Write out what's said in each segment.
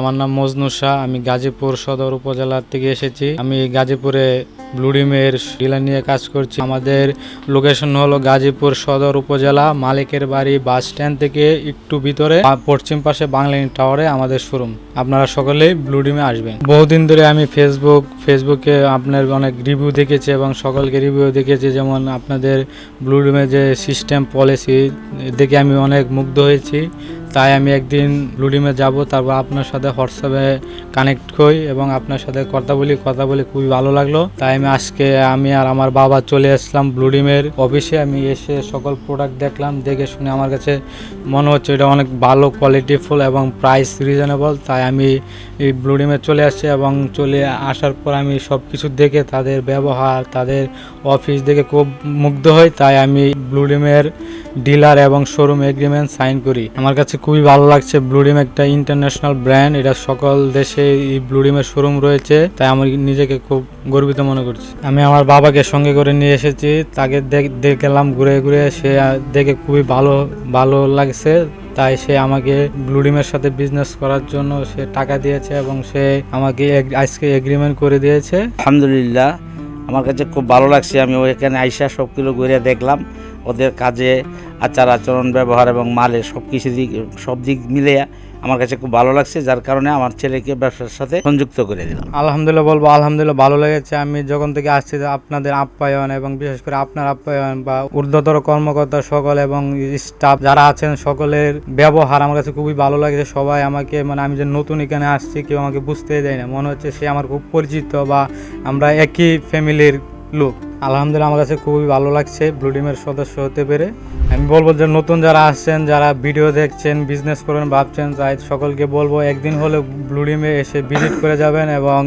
আমার নাম মজনু শাহ, আমি গাজীপুর সদর উপজেলার থেকে এসেছি। আমি গাজীপুরে ব্লুডিমের ডিলার নিয়ে কাজ করছি। আমাদের লোকেশন হলো গাজীপুর সদর উপজেলা, মালিকের বাড়ি বাস স্ট্যান্ড থেকে একটু ভিতরে পশ্চিম পাশে বাংলাইন টাওয়ারে আমাদের শোরুম। আপনারা সকলেই ব্লুডিমে আসবেন। বহুদিন ধরে আমি ফেসবুক ফেসবুকে আপনার অনেক রিভিউ দেখেছি এবং সকলকে রিভিউ দেখেছি। যেমন আপনাদের ব্লুডিমের যে সিস্টেম পলিসি দেখে আমি অনেক মুগ্ধ হয়েছি। তাই আমি একদিন ব্লুডিমে যাব, তারপর আপনার সাথে হোয়াটসঅ্যাপে কানেক্ট হই এবং আপনার সাথে কথা বলি, কথা বলে খুবই ভালো লাগল। তাই আমি আজকে, আমি আর আমার বাবা চলে আসলাম ব্লুডিমের অফিসে আমি এসে সকল প্রোডাক্ট দেখলাম, দেখে শুনে আমার কাছে মনে হচ্ছে এটা অনেক ভালো কোয়ালিটিফুল এবং প্রাইস রিজনেবল তাই আমি এই ব্লুডিমে চলে আসছি এবং চলে আসার পর আমি সব কিছু দেখে তাদের ব্যবহার, তাদের অফিস দেখে খুব মুগ্ধ হই, তাই আমি ব্লুডিমের ডিলার এবং শোরুম এগ্রিমেন্ট সাইন করি। আমার কাছে খুবই ভালো লাগছে ব্লুডিম একটা ইন্টারন্যাশনাল ব্র্যান্ড এটা সকল দেশে এই ব্লুডিমের শোরুম রয়েছে, তাই আমি নিজেকে খুব গর্বিত মনে করছি। আমি আমার বাবাকে সঙ্গে করে নিয়ে এসেছি, তাকে দেখ- দেখলাম, ঘুরে ঘুরে, সে দেখে খুবই ভালো ভালো লাগছে। তাই সে আমাকে ব্লুডিমের সাথে বিজনেস করার জন্য সে টাকা দিয়েছে এবং সে আমাকে আজকে এগ্রিমেন্ট করে দিয়েছে। আলহামদুলিল্লাহ, আমার কাছে খুব ভালো লাগছে। আমি ওইখানে আইসা সবগুলো ঘুরে দেখলাম। ওদের কাজে আচার আচরণ, ব্যবহার এবং মালে সব কিছু দিক, সব দিক মিলে আমার কাছে খুব ভালো লাগছে, যার কারণে আমার ছেলেকে ব্যবসার সাথে সংযুক্ত করে দিলাম। আলহামদুলিল্লাহ বলব, আলহামদুলিল্লাহ ভালো লেগেছে। আমি যখন থেকে আসছি আপনাদের আপ্যায়ন এবং বিশেষ করে আপনার আপ্যায়ন বা ঊর্ধ্বতর কর্মকর্তা সকল এবং স্টাফ যারা আছেন, সকলের ব্যবহার আমার কাছে খুবই ভালো লাগছে। সবাই আমাকে মানে আমি যে নতুন এখানে আসছি, কেউ আমাকে বুঝতেই দেয় না। মনে হচ্ছে সে আমার খুব পরিচিত বা আমরা একই ফ্যামিলির লোক। আলহামদুলিল্লাহ আমার কাছে খুবই ভালো লাগছে ব্লু ব্লুডিমের সদস্য হতে পেরে। আমি বলব যে নতুন যারা আসছেন, যারা ভিডিও দেখছেন বিজনেস করবেন ভাবছেন তাই সকলকে বলব একদিন হলে ব্লু ব্লুডিমে এসে ভিজিট করে যাবেন এবং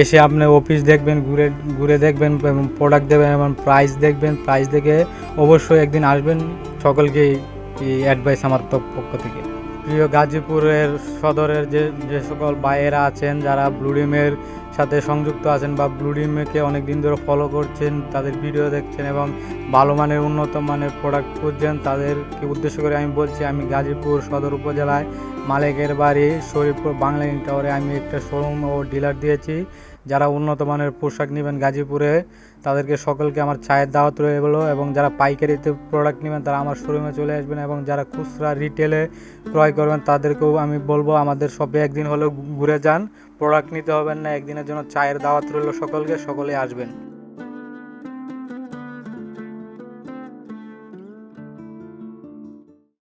এসে আপনি অফিস দেখবেন, ঘুরে ঘুরে দেখবেন প্রোডাক্ট দেবেন এবং প্রাইস দেখবেন। প্রাইস দেখে অবশ্যই একদিন আসবেন। সকলকে এই অ্যাডভাইস আমার পক্ষ থেকে। প্রিয় গাজীপুরের সদরের যে যে সকল ভাইয়েরা আছেন, যারা ব্লুডিমের সাথে সংযুক্ত আছেন বা ব্লুডিমকে অনেক দিন ধরে ফলো করছেন, তাদের ভিডিও দেখছেন এবং ভালো মানের, উন্নত মানের প্রোডাক্ট খুঁজছেন, তাদেরকে উদ্দেশ্য করে আমি বলছি, আমি গাজীপুর সদর উপজেলায় মালিকের বাড়ি শরীফপুর বাংলা টাওয়ারে আমি একটা শোরুম ও ডিলার দিয়েছি। যারা উন্নত মানের পোশাক নেবেন গাজীপুরে, তাদেরকে সকলকে আমার চায়ের দাওয়াত রয়ে গেলো এবং যারা পাইকারিতে প্রোডাক্ট নেবেন তারা আমার শোরুমে চলে আসবেন এবং যারা খুচরা রিটেলে ক্রয় করবেন তাদেরকেও আমি বলব আমাদের সবে একদিন হলেও ঘুরে যান। প্রোডাক্ট নিতে হবেন না, একদিনের জন্য চায়ের দাওয়াত রইল সকলকে সকলে আসবেন।